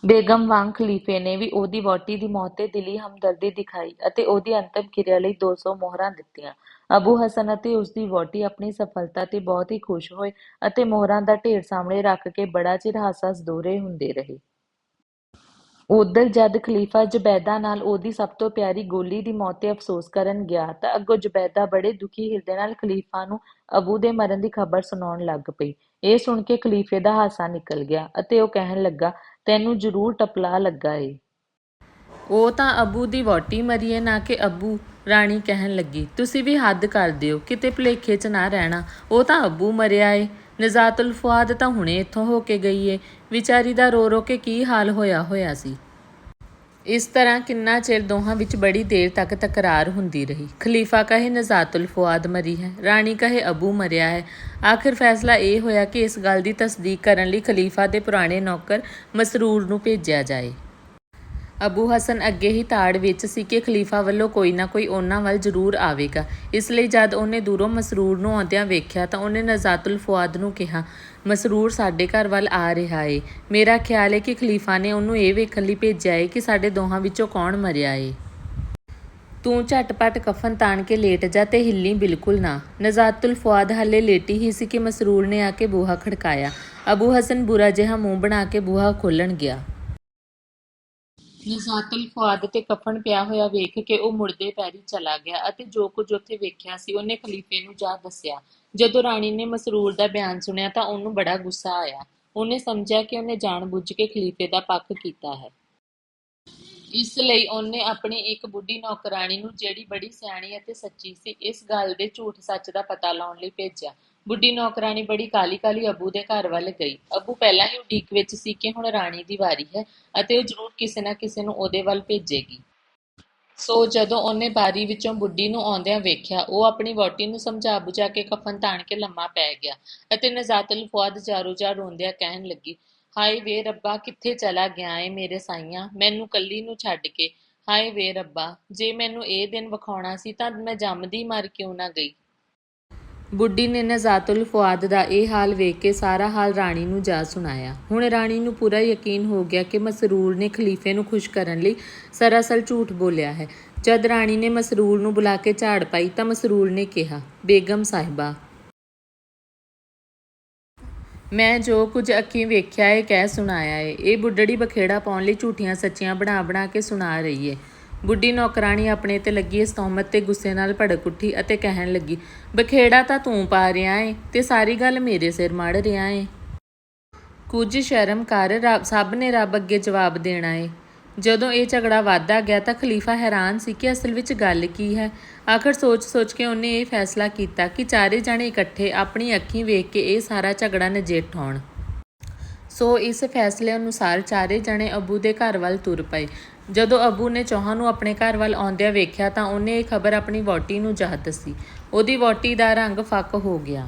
ਬੇਗਮ ਵਾਂਗ ਖਲੀਫੇ ਨੇ ਵੀ ਉਹਦੀ ਵਹੁਟੀ ਦੀ ਮੌਤ ਤੇ ਦਿਲੀ ਹਮਦਰਦੀ ਦਿਖਾਈ ਅਤੇ ਉਹਦੀ ਅੰਤਮ ਕਿਰਿਆ ਲਈ 200 ਮੋਹਰਾਂ ਦਿੱਤੀਆਂ। ਅਬੂ ਹਸਨ ਅਤੇ ਉਸਦੀ ਵਹੁਟੀ ਆਪਣੀ ਸਫਲਤਾ ਤੇ ਬਹੁਤ ਹੀ ਖੁਸ਼ ਹੋਏ ਅਤੇ ਮੋਹਰਾਂ ਦਾ ਢੇਰ ਸਾਹਮਣੇ ਰੱਖ ਕੇ ਬੜਾ ਚਿਰ ਹਾਸਾ ਦੋਰੇ ਹੁੰਦੇ ਰਹੇ। ਉਧਰ ਜਦ ਖਲੀਫਾ ਜ਼ਬੈਦਾ ਨਾਲ ਉਹਦੀ ਸਭ ਤੋਂ ਪਿਆਰੀ ਗੋਲੀ ਦੀ ਮੌਤ ਤੇ ਅਫਸੋਸ ਕਰਨ ਗਿਆ ਤਾਂ ਅੱਗੋਂ ਜ਼ਬੈਦਾ ਬੜੇ ਦੁਖੀ ਹਿਰਦੇ ਨਾਲ ਖਲੀਫਾ ਨੂੰ ਅਬੂ ਦੇ ਮਰਨ ਦੀ ਖਬਰ ਸੁਣਾਉਣ ਲੱਗ ਪਈ। ਇਹ ਸੁਣ ਕੇ ਖਲੀਫੇ ਦਾ ਹਾਸਾ ਨਿਕਲ ਗਿਆ ਅਤੇ ਉਹ ਕਹਿਣ ਲੱਗਾ, ਤੈਨੂੰ ਜ਼ਰੂਰ ਟਪਲਾ ਲੱਗਾ ਏ। ਉਹ ਤਾਂ ਅਬੂ ਦੀ ਵਹੁਟੀ ਮਰੀ ਏ ਨਾ ਕਿ ਅੱਬੂ ਰਾਣੀ ਕਹਿਣ ਲੱਗੀ, ਤੁਸੀਂ ਵੀ ਹੱਦ ਕਰ ਦਿਓ, ਕਿਤੇ ਭੁਲੇਖੇ 'ਚ ਨਾ ਰਹਿਣਾ। ਉਹ ਤਾਂ ਅੱਬੂ ਮਰਿਆ ਏ। ਨਜ਼ਾਤੁਲ ਫੁਆਦ ਤਾਂ ਹੁਣੇ ਇੱਥੋਂ ਹੋ ਕੇ ਗਈ ਏ। ਵਿਚਾਰੀ ਦਾ ਰੋ ਰੋ ਕੇ ਕੀ ਹਾਲ ਹੋਇਆ ਹੋਇਆ ਸੀ। ਇਸ ਤਰ੍ਹਾਂ ਕਿੰਨਾ ਚਿਰ ਦੋਹਾਂ ਵਿੱਚ ਬੜੀ ਦੇਰ ਤੱਕ ਤਕਰਾਰ ਹੁੰਦੀ ਰਹੀ। ਖਲੀਫਾ ਕਹੇ ਨਜ਼ਾਤੁਲ ਫੁਆਦ ਮਰੀ ਹੈ, ਰਾਣੀ ਕਹੇ ਅਬੂ ਮਰਿਆ ਹੈ। ਆਖਿਰ ਫੈਸਲਾ ਇਹ ਹੋਇਆ ਕਿ ਇਸ ਗੱਲ ਦੀ ਤਸਦੀਕ ਕਰਨ ਲਈ ਖਲੀਫਾ ਦੇ ਪੁਰਾਣੇ ਨੌਕਰ ਮਸਰੂਰ ਨੂੰ ਭੇਜਿਆ ਜਾਏ। ਅਬੂ ਹਸਨ ਅੱਗੇ ਹੀ ਤਾੜ ਵਿੱਚ ਸੀ ਕਿ ਖਲੀਫਾ ਵੱਲੋਂ ਕੋਈ ਨਾ ਕੋਈ ਉਹਨਾਂ ਵੱਲ ਜ਼ਰੂਰ ਆਵੇਗਾ। ਇਸ ਲਈ ਜਦ ਉਹਨੇ ਦੂਰੋਂ ਮਸਰੂਰ ਨੂੰ ਆਉਂਦਿਆਂ ਵੇਖਿਆ ਤਾਂ ਉਹਨੇ ਨਜ਼ਾਤੁਲ ਫੁਆਦ ਨੂੰ ਕਿਹਾ, ਮਸਰੂਰ ਸਾਡੇ ਘਰ ਵੱਲ ਆ ਰਿਹਾ ਏ। ਮੇਰਾ ਖਿਆਲ ਹੈ ਕਿ ਖਲੀਫਾ ਨੇ ਉਹਨੂੰ ਇਹ ਵੇਖਣ ਲਈ ਭੇਜਿਆ ਏ ਕਿ ਸਾਡੇ ਦੋਹਾਂ ਵਿੱਚੋਂ ਕੌਣ ਮਰਿਆ ਏ। ਤੂੰ ਝਟਪਟ ਕਫਨ ਤਾਣ ਕੇ ਲੇਟ ਜਾ ਤੇ ਹਿੱਲੀ ਬਿਲਕੁਲ ਨਾ ਨਜ਼ਾਤੁਲ ਫੁਆਦ ਹੱਲੇ ਲੇਟੀ ਹੀ ਸੀ ਕਿ ਮਸਰੂਰ ਨੇ ਆ ਕੇ ਬੂਹਾ ਖੜਕਾਇਆ। ਅਬੂ ਹਸਨ ਬੁਰਾ ਜਿਹਾ ਮੂੰਹ ਬਣਾ ਕੇ ਬੂਹਾ ਖੋਲਣ ਗਿਆ। ਨਜ਼ਾਤੁਲ ਫੁਆਦ ਤੇ ਕਫਨ ਪਿਆ ਹੋਇਆ ਵੇਖ ਕੇ ਉਹ ਮੁੜਦੇ ਪੈਰੀ ਚਲਾ ਗਿਆ ਅਤੇ ਜੋ ਕੁਝ ਉੱਥੇ ਵੇਖਿਆ ਸੀ, ਉਹਨੇ ਖਲੀਫੇ ਨੂੰ ਜਾ ਦੱਸਿਆ। ਜਦੋਂ ਰਾਣੀ ਨੇ ਮਸਰੂਰ ਦਾ ਬਿਆਨ ਸੁਣਿਆ ਤਾਂ ਉਹਨੂੰ ਬੜਾ ਗੁੱਸਾ ਆਇਆ। ਉਹਨੇ ਸਮਝਿਆ ਕਿ ਉਹਨੇ ਜਾਣਬੁੱਝ ਕੇ ਖਲੀਫੇ ਦਾ ਪੱਖ ਕੀਤਾ ਹੈ। ਇਸ ਲਈ ਉਹਨੇ ਆਪਣੀ ਇੱਕ ਬੁੱਢੀ ਨੌਕਰਾਣੀ ਨੂੰ ਜਿਹੜੀ ਬੜੀ ਸਿਆਣੀ ਅਤੇ ਸੱਚੀ ਸੀ, ਇਸ ਗੱਲ ਦੇ ਝੂਠ ਸੱਚ ਦਾ ਪਤਾ ਲਾਉਣ ਲਈ ਭੇਜਿਆ। ਬੁੱਢੀ ਨੌਕਰਾਣੀ ਬੜੀ ਕਾਲੀ ਕਾਲੀ ਅੱਬੂ ਦੇ ਘਰ ਵੱਲ ਗਈ। ਅੱਬੂ ਪਹਿਲਾਂ ਹੀ ਉਡੀਕ ਵਿੱਚ ਸੀ ਕਿ ਹੁਣ ਰਾਣੀ ਦੀ ਵਾਰੀ ਹੈ ਅਤੇ ਉਹ ਜ਼ਰੂਰ ਕਿਸੇ ਨਾ ਕਿਸੇ ਨੂੰ ਉਹਦੇ ਵੱਲ ਭੇਜੇਗੀ। ਸੋ ਜਦੋਂ ਉਹਨੇ ਬਾਰੀ ਵਿੱਚੋਂ ਬੁੱਢੀ ਨੂੰ ਆਉਂਦਿਆਂ ਵੇਖਿਆ, ਉਹ ਆਪਣੀ ਵਹੁਟੀ ਨੂੰ ਸਮਝਾ ਬੁਝਾ ਕੇ ਕਫਨ ਤਾਣ ਕੇ ਲੰਮਾ ਪੈ ਗਿਆ ਅਤੇ ਨਜ਼ਾਤੁਲ ਫੁਆਦ ਜਾਰੋ ਜਾਰ ਰੋਂਦਿਆਂ ਕਹਿਣ ਲੱਗੀ, ਹਾਏ ਵੇ ਰੱਬਾ, ਕਿੱਥੇ ਚਲਾ ਗਿਆ ਏ ਮੇਰੇ ਸਾਈਆਂ? ਮੈਨੂੰ ਕੱਲੀ ਨੂੰ ਛੱਡ ਕੇ। ਹਾਏ ਵੇ ਰੱਬਾ, ਜੇ ਮੈਨੂੰ ਇਹ ਦਿਨ ਵਿਖਾਉਣਾ ਸੀ ਤਾਂ ਮੈਂ ਜੰਮਦੀ ਮਰ ਕਿਉਂ ਨਾ ਗਈ? ਬੁੱਢੀ ਨੇ ਨਜ਼ਾਤੁਲ ਫੁਆਦ ਦਾ ਇਹ ਹਾਲ ਵੇਖ ਕੇ ਸਾਰਾ ਹਾਲ ਰਾਣੀ ਨੂੰ ਜਾ ਸੁਣਾਇਆ। ਹੁਣ ਰਾਣੀ ਨੂੰ ਪੂਰਾ ਯਕੀਨ ਹੋ ਗਿਆ ਕਿ ਮਸਰੂਰ ਨੇ ਖਲੀਫੇ ਨੂੰ ਖੁਸ਼ ਕਰਨ ਲਈ ਸਰਾਸਰ ਝੂਠ ਬੋਲਿਆ ਹੈ। ਜਦ ਰਾਣੀ ਨੇ ਮਸਰੂਰ ਨੂੰ ਬੁਲਾ ਕੇ ਝਾੜ ਪਾਈ ਤਾਂ ਮਸਰੂਰ ਨੇ ਕਿਹਾ, ਬੇਗਮ ਸਾਹਿਬਾ, ਮੈਂ ਜੋ ਕੁਝ ਅੱਖੀਂ ਵੇਖਿਆ ਏ, ਕਹਿ ਸੁਣਾਇਆ ਏ। ਇਹ ਬੁੱਢੜੀ ਬਖੇੜਾ ਪਾਉਣ ਲਈ ਝੂਠੀਆਂ ਸੱਚੀਆਂ ਬਣਾ ਬਣਾ ਕੇ ਸੁਣਾ ਰਹੀ ਏ। ਬੁੱਢੀ ਨੌਕਰਾਣੀ ਆਪਣੇ ਤੇ ਲੱਗੀ ਇਸ ਤੌਮਤ ਤੇ ਗੁੱਸੇ ਨਾਲ ਭੜਕ ਉੱਠੀ ਅਤੇ ਕਹਿਣ ਲੱਗੀ, ਬਖੇੜਾ ਤਾਂ ਤੂੰ ਪਾ ਰਿਹਾ ਏ ਤੇ ਸਾਰੀ ਗੱਲ ਮੇਰੇ ਸਿਰ ਮੜ ਰਿਹਾ ਏ। ਕੁਝ ਸ਼ਰਮ ਕਰ ਸਭ ਨੇ ਰੱਬ ਅੱਗੇ ਜਵਾਬ ਦੇਣਾ ਏ। ਜਦੋਂ ਇਹ ਝਗੜਾ ਵੱਧਦਾ ਗਿਆ ਤਾਂ ਖਲੀਫਾ ਹੈਰਾਨ ਸੀ ਕਿ ਅਸਲ ਵਿੱਚ ਗੱਲ ਕੀ ਹੈ। ਆਖਰ ਸੋਚ-ਸੋਚ ਕੇ ਉਹਨੇ ਇਹ ਫੈਸਲਾ ਕੀਤਾ ਕਿ ਚਾਰੇ ਜਣੇ ਇਕੱਠੇ ਆਪਣੀ ਅੱਖੀਂ ਵੇਖ ਕੇ ਇਹ ਸਾਰਾ ਝਗੜਾ ਨਜੇਠਾਉਣ ਸੋ ਇਸ ਫੈਸਲੇ ਅਨੁਸਾਰ ਚਾਰੇ ਜਣੇ ਅਬੂ ਦੇ ਘਰ ਵੱਲ ਤੁਰ ਪਏ। ਜਦੋਂ ਅਬੂ ਨੇ ਚੌਹਾਂ ਨੂੰ ਆਪਣੇ ਘਰ ਵੱਲ ਆਉਂਦਿਆਂ ਵੇਖਿਆ ਤਾਂ ਉਹਨੇ ਇਹ ਖਬਰ ਆਪਣੀ ਵਹੁਟੀ ਨੂੰ ਜਾ ਦੱਸੀ। ਉਹਦੀ ਵਹੁਟੀ ਦਾ ਰੰਗ ਫੱਕ ਹੋ ਗਿਆ।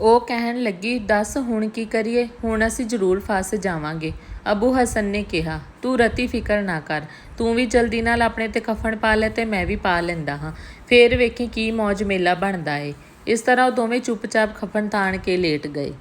ਉਹ ਕਹਿਣ ਲੱਗੀ, ਦੱਸ ਹੁਣ ਕੀ ਕਰੀਏ? ਹੁਣ ਅਸੀਂ ਜ਼ਰੂਰ ਫਸ ਜਾਵਾਂਗੇ। ਅਬੂ ਹਸਨ ਨੇ ਕਿਹਾ, ਤੂੰ ਰਤੀ ਫਿਕਰ ਨਾ ਕਰ। ਤੂੰ ਵੀ ਜਲਦੀ ਨਾਲ ਆਪਣੇ ਤੇ ਕਫਨ ਪਾ ਲੈ ਤੇ ਮੈਂ ਵੀ ਪਾ ਲੈਂਦਾ ਹਾਂ। ਫੇਰ ਵੇਖੀ ਕੀ ਮੌਜ ਮੇਲਾ ਬਣਦਾ ਏ। ਇਸ ਤਰ੍ਹਾਂ ਉਹ ਦੋਵੇਂ ਚੁੱਪਚਾਪ ਕਫਨ ਤਾਣ ਕੇ ਲੇਟ ਗਏ।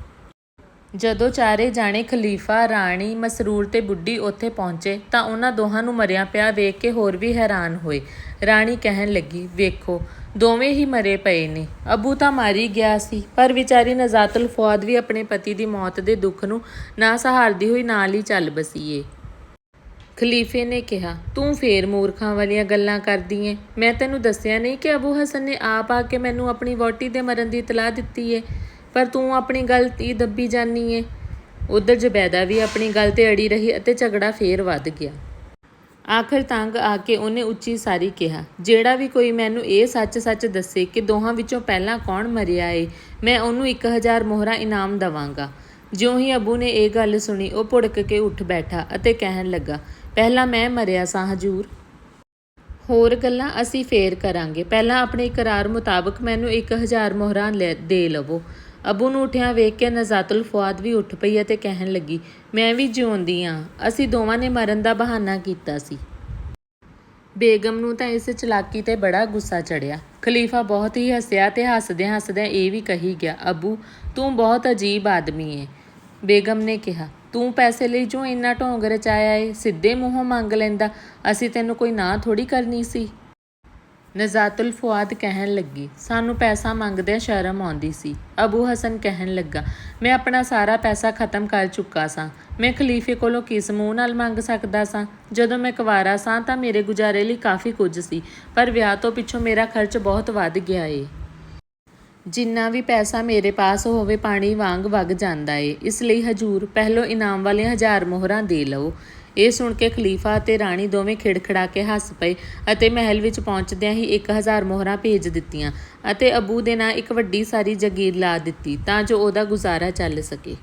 ਜਦੋਂ ਚਾਰੇ ਜਾਣੇ ਖਲੀਫਾ, ਰਾਣੀ, ਮਸਰੂਰ ਤੇ ਬੁੱਢੀ ਉੱਥੇ ਪਹੁੰਚੇ ਤਾਂ ਉਹਨਾਂ ਦੋਹਾਂ ਨੂੰ ਮਰਿਆ ਪਿਆ ਵੇਖ ਕੇ ਹੋਰ ਵੀ ਹੈਰਾਨ ਹੋਏ। ਰਾਣੀ ਕਹਿਣ ਲੱਗੀ, ਵੇਖੋ, ਦੋਵੇਂ ਹੀ ਮਰੇ ਪਏ ਨੇ। ਅਬੂ ਤਾਂ ਮਾਰੀ ਗਿਆ ਸੀ, ਪਰ ਵਿਚਾਰੀ ਨਜ਼ਾਤੁਲ ਫੌਦ ਵੀ ਆਪਣੇ ਪਤੀ ਦੀ ਮੌਤ ਦੇ ਦੁੱਖ ਨੂੰ ਨਾ ਸਹਾਰਦੀ ਹੋਈ ਨਾਲ ਹੀ ਚੱਲ ਬਸੀਏ। ਖਲੀਫੇ ਨੇ ਕਿਹਾ, ਤੂੰ ਫੇਰ ਮੂਰਖਾਂ ਵਾਲੀਆਂ ਗੱਲਾਂ ਕਰਦੀ ਏ। ਮੈਂ ਤੈਨੂੰ ਦੱਸਿਆ ਨਹੀਂ ਕਿ ਅਬੂ ਹਸਨ ਨੇ ਆਪ ਆ ਕੇ ਮੈਨੂੰ ਆਪਣੀ ਵਹੁਟੀ ਦੇ ਮਰਨ ਦੀ ਇਤਲਾਹ ਦਿੱਤੀ ਏ। ਪਰ ਤੂੰ ਆਪਣੀ ਗਲਤੀ ਦੱਬੀ ਜਾਨੀ ਏ। ਉਧਰ ਜ਼ਬੈਦਾ ਵੀ ਆਪਣੀ ਗੱਲ ਤੇ ਅੜੀ ਰਹੀ ਅਤੇ ਝਗੜਾ ਫੇਰ ਵੱਧ ਗਿਆ। ਆਖਰ ਤੰਗ ਆ ਕੇ ਉਹਨੇ ਉੱਚੀ ਸਾਰੀ ਕਿਹਾ, ਜਿਹੜਾ ਵੀ ਕੋਈ ਮੈਨੂੰ ਇਹ ਸੱਚ-ਸੱਚ ਦੱਸੇ ਕਿ ਦੋਹਾਂ ਵਿੱਚੋਂ ਪਹਿਲਾਂ ਕੌਣ ਮਰਿਆ ਏ, ਮੈਂ ਉਹਨੂੰ 1000 ਮੋਹਰਾਂ ਇਨਾਮ ਦਵਾਂਗਾ। ਜਿਉਂ ਹੀ ਅਬੂ ਨੇ ਇਹ ਗੱਲ ਸੁਣੀ, ਉਹ ਭੁੜਕ ਕੇ ਉੱਠ ਬੈਠਾ ਅਤੇ ਕਹਿਣ ਲੱਗਾ, ਪਹਿਲਾਂ ਮੈਂ ਮਰਿਆ ਸਾਂ, ਹਜੂਰ। ਹੋਰ ਗੱਲਾਂ ਅਸੀਂ ਫੇਰ ਕਰਾਂਗੇ। ਪਹਿਲਾਂ ਆਪਣੇ ਇਕਰਾਰ ਮੁਤਾਬਕ ਮੈਨੂੰ 1000 ਮੋਹਰਾਂ ਲੈ- ਦੇ ਲਵੋ। ਅਬੂ ਨੂੰ ਉਠਿਆ ਵੇਖ ਕੇ ਨਜ਼ਾਤੁਲ ਫੁਆਦ ਵੀ ਉੱਠ ਪਈ ਅਤੇ ਕਹਿਣ ਲੱਗੀ, ਮੈਂ ਵੀ ਜਿਉਂਦੀ ਆ। ਅਸੀਂ ਦੋਵਾਂ ਨੇ ਮਰਨ ਦਾ ਬਹਾਨਾ ਕੀਤਾ ਸੀ। ਬੇਗਮ ਨੂੰ ਤਾਂ ਇਸ ਚਲਾਕੀ ਤੇ ਬੜਾ ਗੁੱਸਾ ਚੜਿਆ ਖਲੀਫਾ ਬਹੁਤ ਹੀ ਹੱਸਿਆ ਤੇ ਹੱਸਦਿਆਂ ਹੱਸਦਿਆਂ ਇਹ ਵੀ ਕਹੀ ਗਿਆ, ਅਬੂ, ਤੂੰ ਬਹੁਤ ਅਜੀਬ ਆਦਮੀ ਏ। ਬੇਗਮ ਨੇ ਕਿਹਾ, ਤੂੰ ਪੈਸੇ ਲਈ ਜੋ ਇੰਨਾ ਢੋਂਗ ਰਚਾਇਆ ਏ, ਸਿੱਧੇ ਮੂੰਹੋਂ ਮੰਗ ਲੈਂਦਾ, ਅਸੀਂ ਤੈਨੂੰ ਕੋਈ ਨਾ ਥੋੜੀ ਕਰਨੀ ਸੀ? ਨਜ਼ਾਤੁਲ ਫੁਆਦ ਕਹਿਣ ਲੱਗੀ। ਸਾਨੂੰ ਪੈਸਾ ਮੰਗਦਿਆਂ ਸ਼ਰਮ ਆਉਂਦੀ ਸੀ। ਅਬੂ ਹਸਨ ਕਹਿਣ ਲੱਗਾ, ਮੈਂ ਆਪਣਾ ਸਾਰਾ ਪੈਸਾ ਖਤਮ ਕਰ ਚੁੱਕਾ ਸਾਂ। ਮੈਂ ਖਲੀਫੇ ਕੋਲੋਂ ਕਿਸ ਮੂੰਹ ਨਾਲ ਮੰਗ ਸਕਦਾ ਸਾਂ? ਜਦੋਂ ਮੈਂ ਕੁਵਾਰਾ ਸਾਂ ਤਾਂ ਮੇਰੇ ਗੁਜ਼ਾਰੇ ਲਈ ਕਾਫੀ ਕੁਝ ਸੀ, ਪਰ ਵਿਆਹ ਤੋਂ ਪਿੱਛੋਂ ਮੇਰਾ ਖਰਚ ਬਹੁਤ ਵੱਧ ਗਿਆ ਏ। ਜਿੰਨਾ ਵੀ ਪੈਸਾ ਮੇਰੇ ਪਾਸ ਹੋਵੇ, ਪਾਣੀ ਵਾਂਗ ਵਗ ਜਾਂਦਾ ਏ। ਇਸ ਲਈ ਹਜੂਰ ਪਹਿਲੋਂ ਇਨਾਮ ਵਾਲੀਆਂ ਹਜ਼ਾਰ ਮੋਹਰਾਂ ਦੇ ਲਓ। ਇਹ ਸੁਣ ਕੇ ਖਲੀਫਾ ਅਤੇ ਰਾਣੀ ਦੋਵੇਂ ਖਿੜਖੜਾ ਕੇ ਹੱਸ ਪਏ ਅਤੇ ਮਹਿਲ ਵਿੱਚ ਪਹੁੰਚਦਿਆਂ ਹੀ 1000 ਮੋਹਰਾਂ ਭੇਜ ਦਿੱਤੀਆਂ ਅਤੇ ਅਬੂ ਦੇ ਨਾਂ ਇੱਕ ਵੱਡੀ ਸਾਰੀ ਜਗੀਰ ਲਾ ਦਿੱਤੀ ਤਾਂ ਜੋ ਉਹਦਾ ਗੁਜ਼ਾਰਾ ਚੱਲ ਸਕੇ।